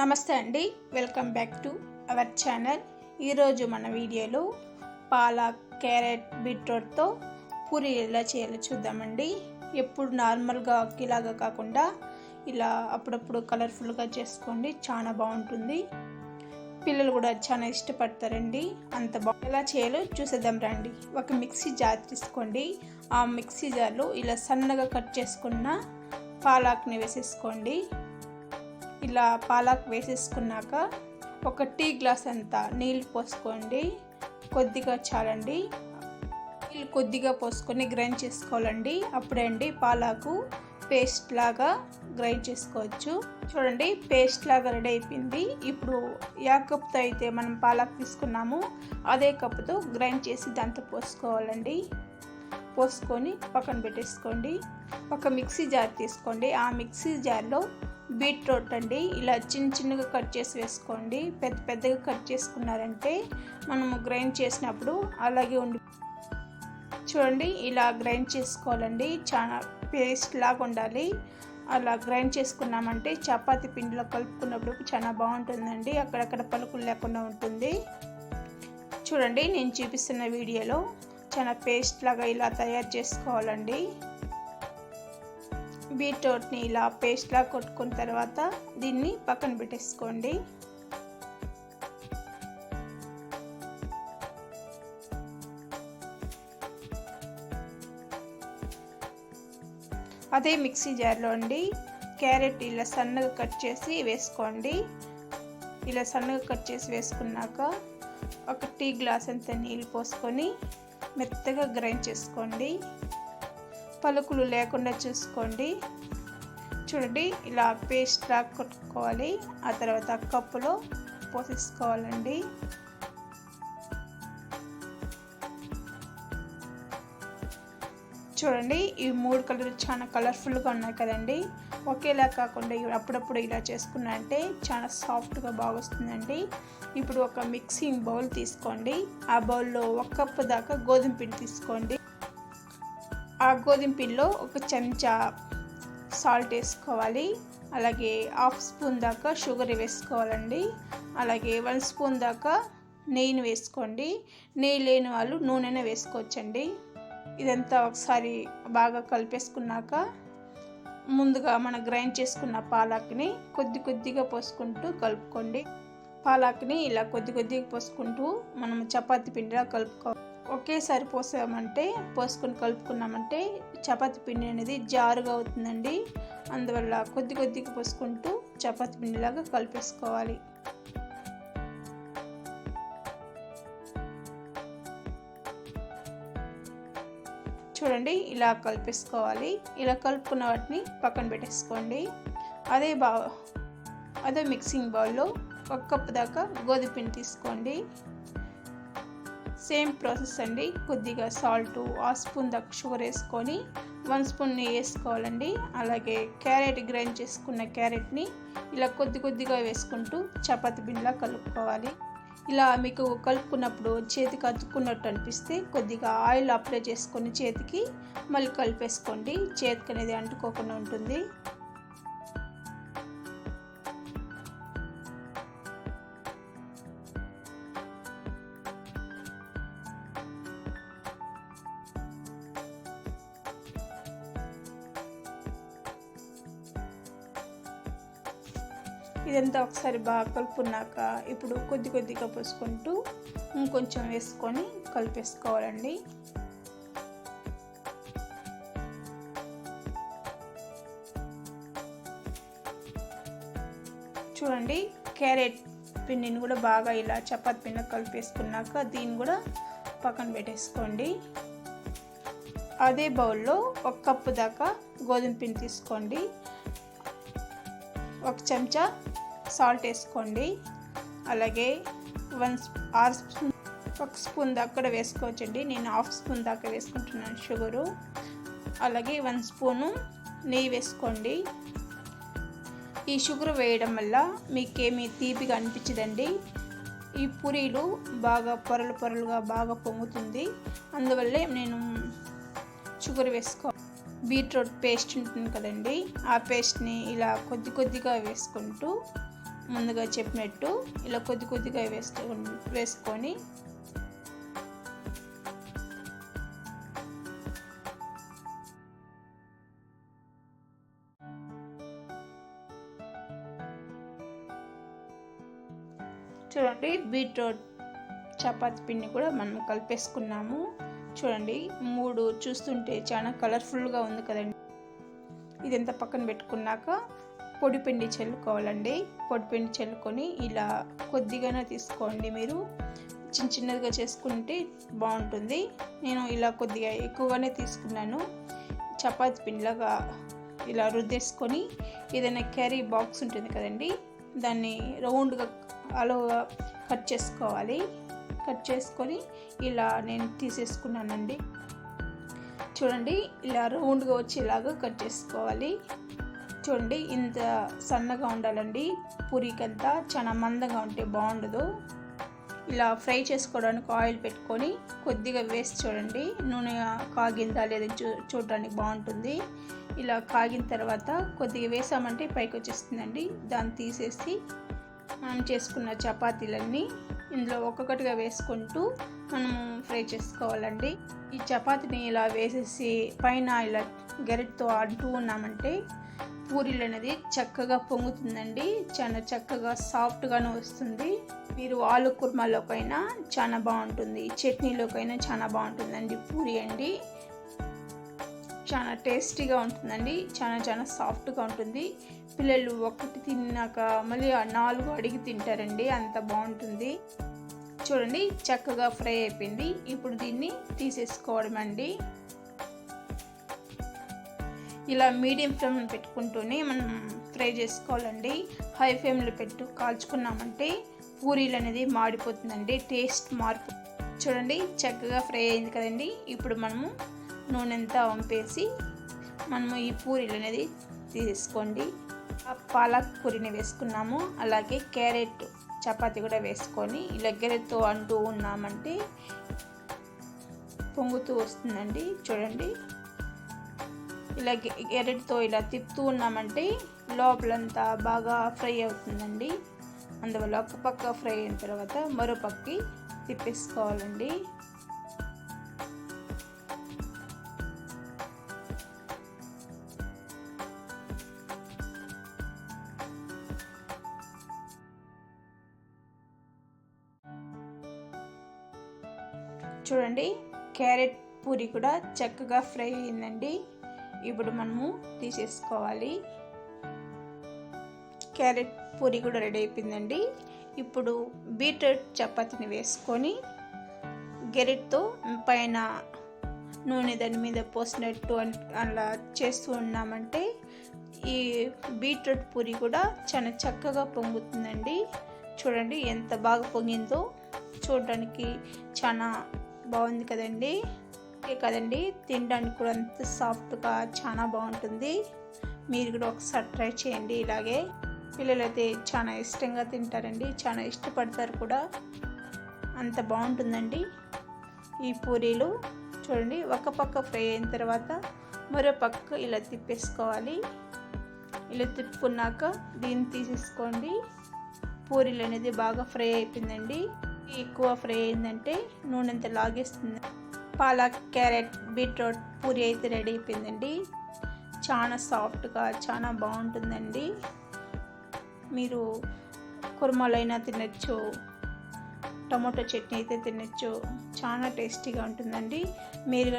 నమస్తే అండి. Welcome back to our channel. ఈరోజు మన వీడియోలో పాలక్ క్యారెట్ బీట్రూట్తో పూరి ఎలా చేయాలో చూద్దామండి. ఎప్పుడు నార్మల్గా ఇలాగా కాకుండా ఇలా అప్పుడప్పుడు కలర్ఫుల్గా చేసుకోండి. చాలా బాగుంటుంది. పిల్లలు కూడా చాలా ఇష్టపడతారండి. అంత బాగా ఎలా చేయాలో చూసేద్దాం రండి. ఒక మిక్సీ జార్ తీసుకోండి. ఆ మిక్సీ జార్లో ఇలా సన్నగా కట్ చేసుకున్న పాలాక్ని వేసేసుకోండి. ఇలా పాలాక్ వేసేసుకున్నాక ఒక టీ గ్లాస్ అంత నీళ్ళు పోసుకోండి. కొద్దిగా చాలండి. నీళ్ళు కొద్దిగా పోసుకొని గ్రైండ్ చేసుకోవాలండి. అప్పుడండి పాలాకు పేస్ట్ లాగా గ్రైండ్ చేసుకోవచ్చు. చూడండి పేస్ట్ లాగా రెడీ అయిపోయింది. ఇప్పుడు యా కప్తో అయితే మనం పాలాక్ తీసుకున్నాము. అదే కప్పుతో గ్రైండ్ చేసి దాంతో పోసుకోవాలండి. పోసుకొని పక్కన పెట్టేసుకోండి. ఒక మిక్సీ జార్ తీసుకోండి. ఆ మిక్సీ జార్లో బీట్రూట్ అండి. ఇలా చిన్న చిన్నగా కట్ చేసి వేసుకోండి. పెద్ద పెద్దగా కట్ చేసుకున్నారంటే మనము గ్రైండ్ చేసినప్పుడు అలాగే ఉండి చూడండి ఇలా గ్రైండ్ చేసుకోవాలండి. చాలా పేస్ట్ లాగా ఉండాలి. అలా గ్రైండ్ చేసుకున్నామంటే చపాతి పిండిలో కలుపుకున్నప్పుడు చాలా బాగుంటుందండి. అక్కడక్కడ పలుకులు లేకుండా ఉంటుంది. చూడండి నేను చూపిస్తున్న వీడియోలో చాలా పేస్ట్ లాగా ఇలా తయారు చేసుకోవాలండి. బీట్రూట్ని ఇలా పేస్ట్లా కొట్టుకున్న తర్వాత దీన్ని పక్కన పెట్టేసుకోండి. అదే మిక్సీ జార్లో అండి క్యారెట్ ఇలా సన్నగా కట్ చేసి వేసుకోండి. ఇలా సన్నగా కట్ చేసి వేసుకున్నాక ఒక టీ గ్లాస్ అంత నీళ్ళు పోసుకొని మెత్తగా గ్రైండ్ చేసుకోండి. పలుకులు లేకుండా చూసుకోండి. చూడండి ఇలా పేస్ట్ లాగా కొట్టుకోవాలి. ఆ తర్వాత కప్పులో పోసేసుకోవాలండి. చూడండి ఈ మూడు కలర్లు చాలా కలర్ఫుల్గా ఉన్నాయి కదండి. ఒకేలా కాకుండా అప్పుడప్పుడు ఇలా చేసుకున్నంటే చాలా సాఫ్ట్గా బాగా వస్తుందండి ఇప్పుడు ఒక మిక్సింగ్ బౌల్ తీసుకోండి. ఆ బౌల్లో ఒక కప్పు దాకా గోధుమ పిండి తీసుకోండి. ఆ గోధుమ పిండిలో ఒక చెంచా సాల్ట్ వేసుకోవాలి. అలాగే హాఫ్ స్పూన్ దాకా షుగర్ వేసుకోవాలండి. అలాగే వన్ స్పూన్ దాకా నెయ్యిని వేసుకోండి. నెయ్యి లేని వాళ్ళు నూనెనే వేసుకోవచ్చండి. ఇదంతా ఒకసారి బాగా కలిపేసుకున్నాక ముందుగా మనం గ్రైండ్ చేసుకున్న పాలాక్ని కొద్ది కొద్దిగా పోసుకుంటూ కలుపుకోండి. పాలాక్ని ఇలా కొద్ది కొద్దిగా పోసుకుంటూ మనం చపాతి పిండిలా కలుపుకోవాలి. ఒకేసారి పోసామంటే పోసుకొని కలుపుకున్నామంటే చపాతి పిండి అనేది జారుగా అవుతుందండి. అందువల్ల కొద్ది కొద్దిగా పోసుకుంటూ చపాతి పిండిలాగా కలిపేసుకోవాలి. చూడండి ఇలా కలిపేసుకోవాలి. ఇలా కలుపుకున్న వాటిని పక్కన పెట్టేసుకోండి. అదే బా అదే మిక్సింగ్ బౌల్లో ఒక కప్పు దాకా గోధుమ పిండి తీసుకోండి. సేమ్ ప్రాసెస్ అండి. కొద్దిగా సాల్ట్ ఆ స్పూన్ దాకా షుగర్ వేసుకొని వన్ స్పూన్ నెయ్యి వేసుకోవాలండి. అలాగే క్యారెట్ గ్రైండ్ చేసుకున్న క్యారెట్ని ఇలా కొద్ది కొద్దిగా వేసుకుంటూ చపాతి పిండిలా కలుపుకోవాలి. ఇలా మీకు కలుపుకున్నప్పుడు చేతికి అతుక్కున్నట్టు అనిపిస్తే కొద్దిగా ఆయిల్ అప్లై చేసుకొని చేతికి మళ్ళీ కలిపేసుకోండి. చేతికి అనేది అంటుకోకుండా ఉంటుంది. ఇదంతా ఒకసారి బాగా కలుపుకున్నాక ఇప్పుడు కొద్ది కొద్దిగా పోసుకుంటూ ఇంకొంచెం వేసుకొని కలిపేసుకోవాలండి. చూడండి క్యారెట్ పిండిని కూడా బాగా ఇలా చపాతి పిండి కలిపేసుకున్నాక దీన్ని కూడా పక్కన పెట్టేసుకోండి. అదే బౌల్లో ఒక కప్పు దాకా గోధుమ పిండి తీసుకోండి. ఒక చెంచా సాల్ట్ వేసుకోండి. అలాగే వన్ ఆరు స్పూన్ ఒక స్పూన్ దాకా కూడా వేసుకోవచ్చండి. నేను హాఫ్ స్పూన్ దాకా వేసుకుంటున్నాను షుగరు. అలాగే వన్ స్పూను నెయ్యి వేసుకోండి. ఈ షుగర్ వేయడం వల్ల మీకేమీ తీపిగా అనిపించదండి. ఈ పూరీలు బాగా పొరలు పొరలుగా బాగా పొంగుతుంది. అందువల్లే నేను షుగర్ వేసుకో బీట్రూట్ పేస్ట్ ఉంటుంది కదండి. ఆ పేస్ట్ని ఇలా కొద్ది కొద్దిగా వేసుకుంటూ ముందుగా చెప్పినట్టు ఇలా కొద్ది కొద్దిగా వేసుకో వేసుకొని చూడండి బీట్రూట్ చపాతి పిండి కూడా మనం కలిపేసుకున్నాము. చూడండి మూడు చూస్తుంటే చాలా కలర్ఫుల్గా ఉంది కదండి. ఇదంతా పక్కన పెట్టుకున్నాక పొడిపిండి చల్లుకోవాలండి. పొడిపిండి చల్లుకొని ఇలా కొద్దిగానే తీసుకోండి మీరు. చిన్న చిన్నదిగా చేసుకుంటే బాగుంటుంది. నేను ఇలా కొద్దిగా ఎక్కువగానే తీసుకున్నాను. చపాతి పిండిలాగా ఇలా రుద్దేసుకొని ఏదైనా క్యారీ బాక్స్ ఉంటుంది కదండి దాన్ని రౌండ్గా అలోగా కట్ చేసుకోవాలి. కట్ చేసుకొని ఇలా నేను తీసేసుకున్నానండి. చూడండి ఇలా రౌండ్గా వచ్చేలాగా కట్ చేసుకోవాలి. చూడండి ఇంత సన్నగా ఉండాలండి. పూరికంతా చాలా మందంగా ఉంటే బాగుండదు. ఇలా ఫ్రై చేసుకోవడానికి ఆయిల్ పెట్టుకొని కొద్దిగా వేసి చూడండి నూనె కాగిందా లేదా చూ చూడడానికి బాగుంటుంది. ఇలా కాగిన తర్వాత కొద్దిగా వేసామంటే పైకి వచ్చేస్తుందండి దాన్ని తీసేసి మనం చేసుకున్న చపాతీలన్నీ ఇందులో ఒక్కొక్కటిగా వేసుకుంటూ మనం ఫ్రై చేసుకోవాలండి. ఈ చపాతీని ఇలా వేసేసి పైన ఇలా గరిటతో అంటూ ఉన్నామంటే పూరీలు అనేది చక్కగా పొంగుతుందండి. చాలా చక్కగా సాఫ్ట్గానే వస్తుంది. మీరు ఆలు కుర్మాలోకైనా చాలా బాగుంటుంది. చట్నీలోకైనా చాలా బాగుంటుందండి పూరి అండి. చాలా టేస్టీగా ఉంటుందండి. చాలా చాలా సాఫ్ట్గా ఉంటుంది. పిల్లలు ఒకటి తిన్నాక మళ్ళీ నాలుగు అడిగి తింటారండి. అంత బాగుంటుంది. చూడండి చక్కగా ఫ్రై అయిపోయింది. ఇప్పుడు దీన్ని తీసేసుకోవడం అండి ఇలా మీడియం ఫ్లేమ్ పెట్టుకుంటూనే మనం ఫ్రై చేసుకోవాలండి. హై ఫ్లేమ్లో పెట్టు కాల్చుకున్నామంటే పూరీలు అనేది మాడిపోతుందండి. టేస్ట్ మార్పు. చూడండి చక్కగా ఫ్రై అయింది కదండి. ఇప్పుడు మనము నూనె అంతా వంపేసి మనము ఈ పూరీలు అనేది తీసుకోండి. పాలక్ పూరిని వేసుకున్నాము అలాగే క్యారెట్ చపాతి కూడా వేసుకొని ఇలా గెరెతో అంటూ ఉన్నామంటే పొంగుతూ వస్తుందండి చూడండి. ఇలా గెరెట్తో ఇలా తిప్పుతూ ఉన్నామంటే లోపలంతా బాగా ఫ్రై అవుతుందండి. అందువల్ల ఒక పక్క ఫ్రై అయిన తర్వాత మరో పక్కకి తిప్పేసుకోవాలండి. చూడండి క్యారెట్ పూరి కూడా చక్కగా ఫ్రై అయిందండి. ఇప్పుడు మనము తీసేసుకోవాలి. క్యారెట్ పూరి కూడా రెడీ అయిపోయిందండి. ఇప్పుడు బీట్రూట్ చపాతీని వేసుకొని గెరెట్తో పైన నూనె దాని మీద పోసినట్టు అలా చేస్తూ ఉన్నామంటే ఈ బీట్రూట్ పూరి కూడా చాలా చక్కగా పొంగుతుందండి. చూడండి ఎంత బాగా పొంగిందో. చూడడానికి చాలా బాగుంది కదండి. కదండి. తినడానికి కూడా అంత సాఫ్ట్గా చాలా బాగుంటుంది. మీరు కూడా ఒకసారి ట్రై చేయండి ఇలాగే. పిల్లలైతే చాలా ఇష్టంగా తింటారండి. చాలా ఇష్టపడతారు కూడా. అంత బాగుంటుందండి. ఈ పూరీలు చూడండి. ఒక పక్క ఫ్రై అయిన తర్వాత మరో పక్క ఇలా తిప్పేసుకోవాలి. ఇలా తిప్పుకున్నాక దీన్ని తీసేసుకోండి. పూరీలు అనేది బాగా ఫ్రై అయిపోయిందండి. ఎక్కువ ఫ్రై అయిందంటే నూనె అంత లాగేస్తుంది. పాలక్ క్యారెట్ బీట్రూట్ పూరి అయితే రెడీ అయిపోయిందండి. చాలా సాఫ్ట్గా చాలా బాగుంటుందండి. మీరు కుర్మాలైనా తినచ్చు టమాటో చట్నీ అయితే తినచ్చు చాలా టేస్టీగా ఉంటుందండి. మీరు